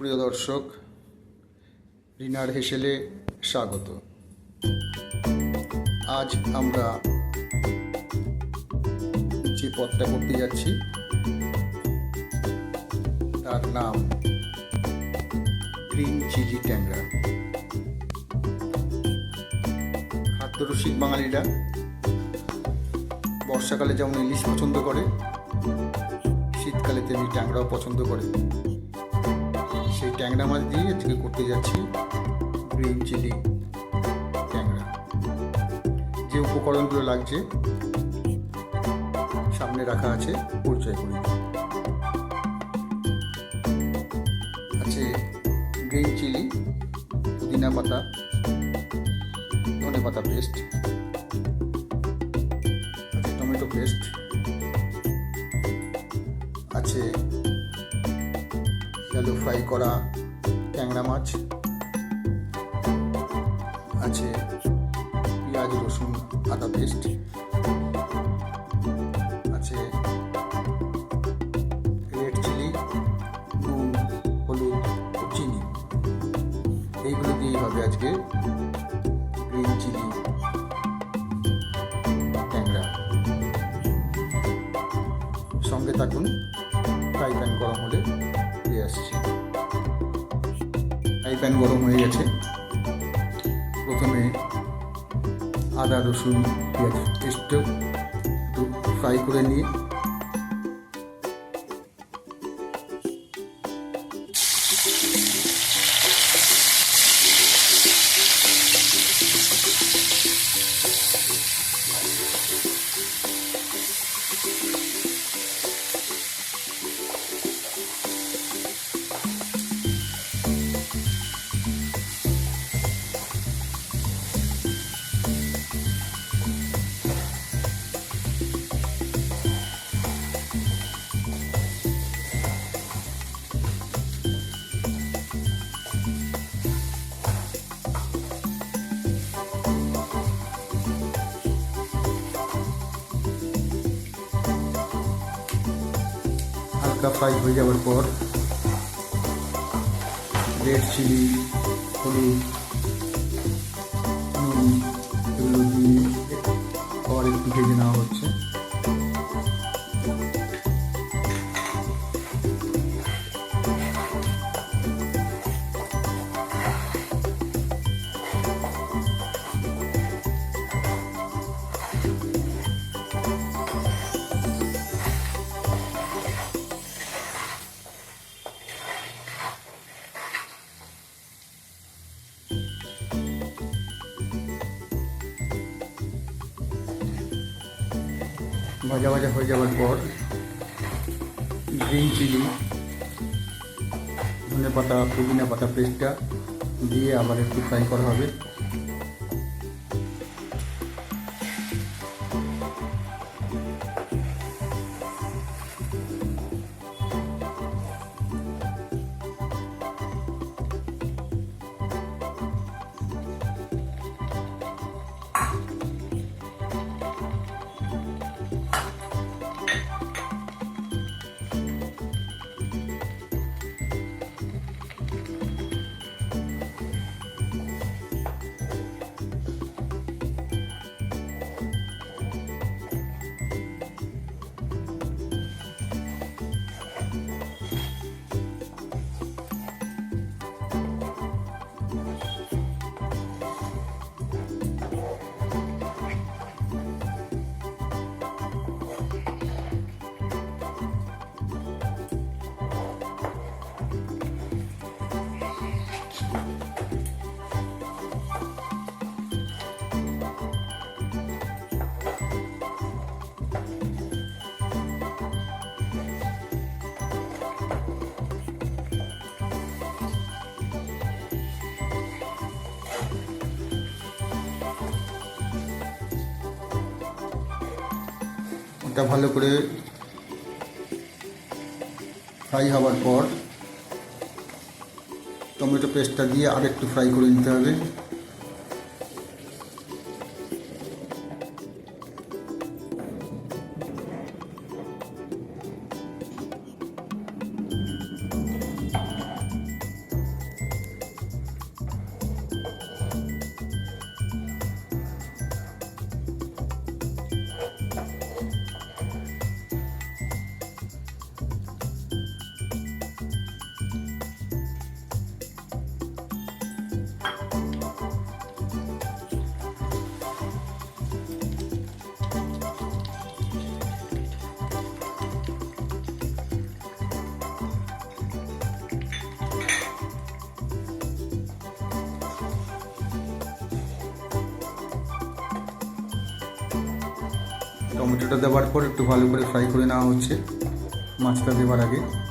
সুপ্রিয় দর্শক, রিনার হেসেলে স্বাগত। আজ আমরা যে পথটা করতে যাচ্ছি, তার নাম গ্রিন চিলি ট্যাংরা। খাদ্যরসিক বাঙালিরা বর্ষাকালে যেমন ইলিশ পছন্দ করে শীতকালে তেমনি ট্যাংরাও পছন্দ করে। ট্যাংরা মাছ দিয়ে আজকে করতে যাচ্ছি গ্রিন চিলি ট্যাংরা। যে উপকরণগুলো লাগছে, সামনে রাখা আছে পরিচয় করি আছে গ্রিন চিলি, পুদিনা পাতা, ধনে পাতা পেস্ট, আছে টমেটো পেস্ট, আছে শ্যালো ফ্রাই করা ট্যাংরা মাছ। আছে পেঁয়াজ, রসুন, আদা পেস্ট আছে রেড চিলি নুন, হলুদ চিনি। এইগুলো দিয়েই হবে আজকে গ্রিন চিলি ট্যাংরা। সঙ্গে থাকুন। প্যান গরম হয়ে গেছে। প্রথমে আদা রসুন পেঁয়াজ পেস্ট একটু ফ্রাই করে নিয়ে হালকা ফ্রাই হয়ে যাওয়ার পর রেড চিলি, হলুদ, নুন, এগুলো দিয়ে আবার একটু ভেজে নেওয়া ভাজা ভাজা হয়ে যাওয়ার পর গ্রিন চিলি ধনে পাতা পুদিনা পাতা পেস্টটা দিয়ে আবার একটু ফ্রাই করা হবে। ওটা ভালো করে ফ্রাই হওয়ার পর টমেটো পেস্টটা দিয়ে আরেকটু ফ্রাই করে নিতে হবে। টমেটোটা দেওয়ার পর একটু ভালো করে ফ্রাই করে নেওয়া হচ্ছে। মাছটা দেওয়ার আগে।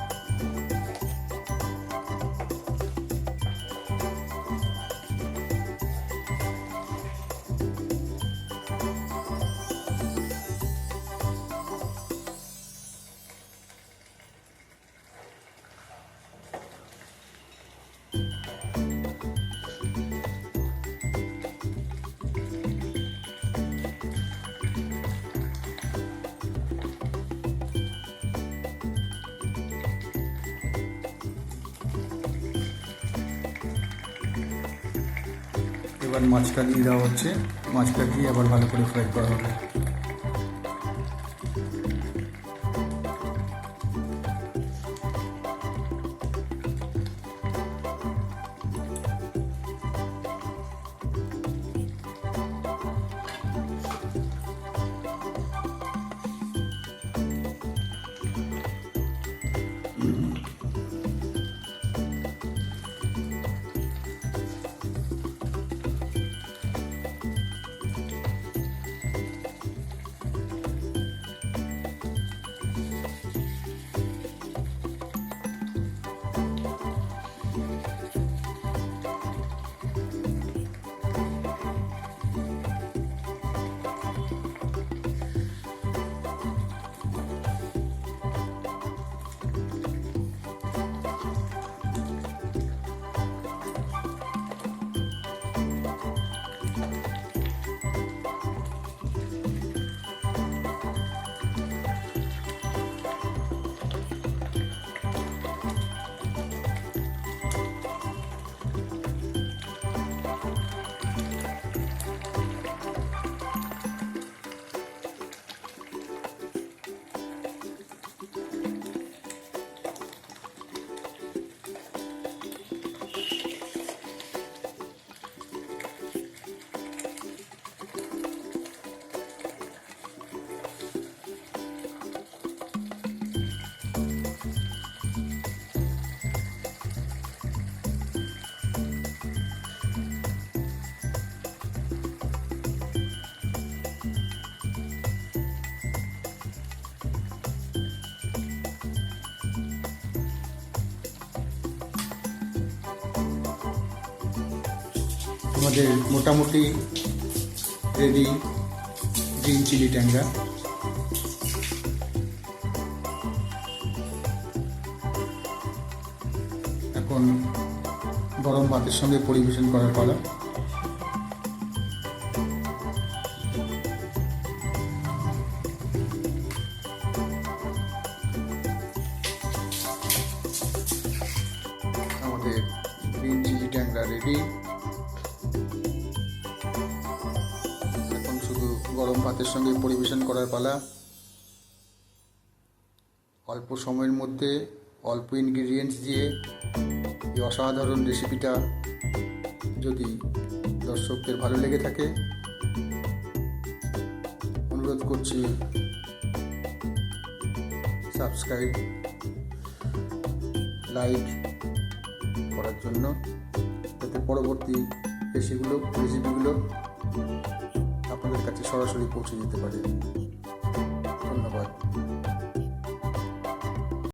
এবার মাছটা দিয়ে দেওয়া হচ্ছে। মাছটা দিয়ে আবার ভালো করে ফ্রাই করা হবে। আমাদের মোটামুটি রেডি গ্রিন চিলি ট্যাংরা এখন গরম ভাতের সঙ্গে পরিবেশন করার পালা। আমাদের গ্রিন চিলি ট্যাংরা রেডি গরম ভাতের সঙ্গে পরিবেশন করার পালা। অল্প সময়ের মধ্যে অল্প ইনগ্রিডিয়েন্টস দিয়ে এই অসাধারণ রেসিপিটা যদি দর্শকদের ভালো লেগে থাকে, অনুরোধ করছি সাবস্ক্রাইব লাইক করার জন্য। যাতে পরবর্তী রেসিপিগুলো রেসিপিগুলো আপনাদের কাছে সরাসরি পৌঁছে যেতে পারে।